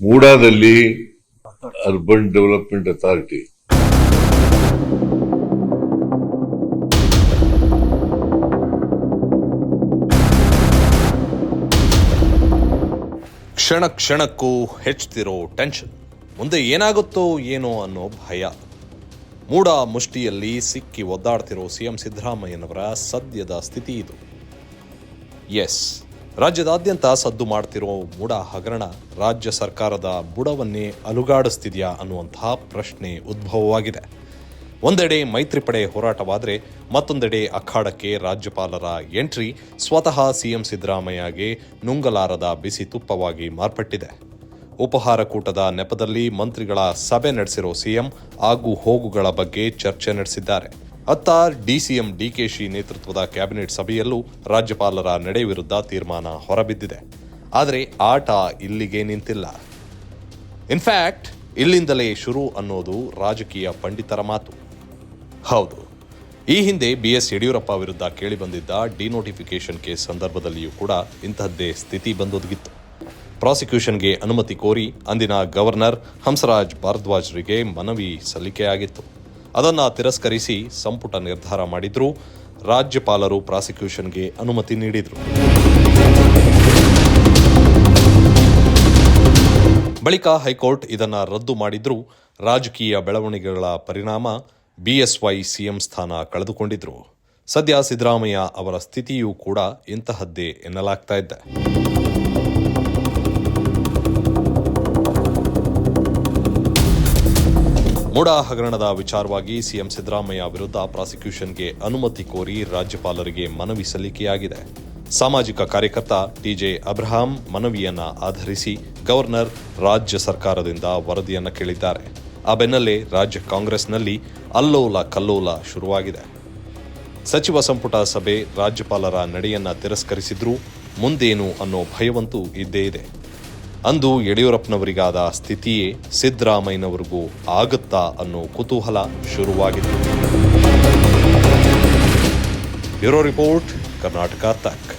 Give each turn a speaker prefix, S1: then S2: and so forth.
S1: ಮೂಡಾದಲ್ಲಿ urban development authority
S2: ಕ್ಷಣ ಕ್ಷಣಕ್ಕೂ ಹೆಚ್ಚುತ್ತಿರೋ tension ಮುಂದೆ ಏನಾಗುತ್ತೋ ಏನೋ ಅನ್ನೋ ಭಯ. ಮೂಡ ಮುಷ್ಟಿಯಲ್ಲಿ ಸಿಕ್ಕಿ ಒದ್ದಾಡ್ತಿರೋ ಸಿಎಂ ಸಿದ್ದರಾಮಯ್ಯನವರ ಸದ್ಯದ ಸ್ಥಿತಿ ಇದು. ಎಸ್ ರಾಜ್ಯದಾದ್ಯಂತ ಸದ್ದು ಮಾಡ್ತಿರೋ ಬುಡ ಹಗರಣ ರಾಜ್ಯ ಸರ್ಕಾರದ ಬುಡವನ್ನೇ ಅಲುಗಾಡಿಸ್ತಿದೆಯಾ ಅನ್ನುವಂತಹ ಪ್ರಶ್ನೆ ಉದ್ಭವವಾಗಿದೆ. ಒಂದೆಡೆ ಮೈತ್ರಿ ಪಡೆ ಹೋರಾಟವಾದರೆ ಮತ್ತೊಂದೆಡೆ ಅಖಾಡಕ್ಕೆ ರಾಜ್ಯಪಾಲರ ಎಂಟ್ರಿ ಸ್ವತಃ ಸಿಎಂ ಸಿದ್ದರಾಮಯ್ಯಗೆ ನುಂಗಲಾರದ ಬಿಸಿ ತುಪ್ಪವಾಗಿ ಮಾರ್ಪಟ್ಟಿದೆ. ಉಪಹಾರ ಕೂಟದ ನೆಪದಲ್ಲಿ ಮಂತ್ರಿಗಳ ಸಭೆ ನಡೆಸಿರೋ ಸಿಎಂ ಆಗು ಹೋಗುಗಳ ಬಗ್ಗೆ ಚರ್ಚೆ ನಡೆಸಿದ್ದಾರೆ. ಅತ್ತ ಡಿಸಿಎಂ ಡಿಕೆಶಿ ನೇತೃತ್ವದ ಕ್ಯಾಬಿನೆಟ್ ಸಭೆಯಲ್ಲೂ ರಾಜ್ಯಪಾಲರ ನಡೆ ವಿರುದ್ಧ ತೀರ್ಮಾನ ಹೊರಬಿದ್ದಿದೆ. ಆದರೆ ಆಟ ಇಲ್ಲಿಗೆ ನಿಂತಿಲ್ಲ. ಇನ್ಫ್ಯಾಕ್ಟ್ ಇಲ್ಲಿಂದಲೇ ಶುರು ಅನ್ನೋದು ರಾಜಕೀಯ ಪಂಡಿತರ ಮಾತು. ಹೌದು, ಈ ಹಿಂದೆ ಬಿ ಎಸ್ ಯಡಿಯೂರಪ್ಪ ವಿರುದ್ಧ ಕೇಳಿಬಂದಿದ್ದ ಡಿನೋಟಿಫಿಕೇಶನ್ ಕೇಸ್ ಸಂದರ್ಭದಲ್ಲಿಯೂ ಕೂಡ ಇಂತಹದ್ದೇ ಸ್ಥಿತಿ ಬಂದೊದಗಿತ್ತು. ಪ್ರಾಸಿಕ್ಯೂಷನ್ಗೆ ಅನುಮತಿ ಕೋರಿ ಅಂದಿನ ಗವರ್ನರ್ ಹಂಸರಾಜ್ ಭಾರದ್ವಾಜ್ರಿಗೆ ಮನವಿ ಸಲ್ಲಿಕೆಯಾಗಿತ್ತು. ಅದನ್ನು ತಿರಸ್ಕರಿಸಿ ಸಂಪುಟ ನಿರ್ಧಾರ ಮಾಡಿದ್ರು. ರಾಜ್ಯಪಾಲರು ಪ್ರಾಸಿಕ್ಯೂಷನ್ಗೆ ಅನುಮತಿ ನೀಡಿದ್ರು. ಬಳಿಕ ಹೈಕೋರ್ಟ್ ಇದನ್ನು ರದ್ದು ಮಾಡಿದ್ರು. ರಾಜಕೀಯ ಬೆಳವಣಿಗೆಗಳ ಪರಿಣಾಮ ಬಿಎಸ್ವೈ ಸಿಎಂ ಸ್ಥಾನ ಕಳೆದುಕೊಂಡಿದ್ರು. ಸದ್ಯ ಸಿದ್ದರಾಮಯ್ಯ ಅವರ ಸ್ಥಿತಿಯೂ ಕೂಡ ಇಂತಹದ್ದೇ ಎನ್ನಲಾಗ್ತಾ ಇದೆ. ಮೂಡ ಹಗರಣದ ವಿಚಾರವಾಗಿ ಸಿಎಂ ಸಿದ್ದರಾಮಯ್ಯ ವಿರುದ್ಧ ಪ್ರಾಸಿಕ್ಯೂಷನ್ಗೆ ಅನುಮತಿ ಕೋರಿ ರಾಜ್ಯಪಾಲರಿಗೆ ಮನವಿ ಸಲ್ಲಿಕೆಯಾಗಿದೆ. ಸಾಮಾಜಿಕ ಕಾರ್ಯಕರ್ತ ಟಿಜೆ ಅಬ್ರಹಾಂ ಮನವಿಯನ್ನ ಆಧರಿಸಿ ಗವರ್ನರ್ ರಾಜ್ಯ ಸರ್ಕಾರದಿಂದ ವರದಿಯನ್ನ ಕೇಳಿದ್ದಾರೆ. ಆ ಬೆನ್ನಲ್ಲೇ ರಾಜ್ಯ ಕಾಂಗ್ರೆಸ್ನಲ್ಲಿ ಅಲ್ಲೋಲ ಕಲ್ಲೋಲ ಶುರುವಾಗಿದೆ. ಸಚಿವ ಸಂಪುಟ ಸಭೆ ರಾಜ್ಯಪಾಲರ ನಡೆಯನ್ನ ತಿರಸ್ಕರಿಸಿದ್ರೂ ಮುಂದೇನು ಅನ್ನೋ ಭಯವಂತೂ ಇದ್ದೇ ಇದೆ. ಅಂದು ಯಡಿಯೂರಪ್ಪನವರಿಗಾದ ಸ್ಥಿತಿಯೇ ಸಿದ್ದರಾಮಯ್ಯನವರಿಗೂ ಆಗುತ್ತಾ ಅನ್ನೋ ಕುತೂಹಲ ಶುರುವಾಗಿದೆ ಬ್ಯೂರೋ ರಿಪೋರ್ಟ್ ಕರ್ನಾಟಕ ತಕ್.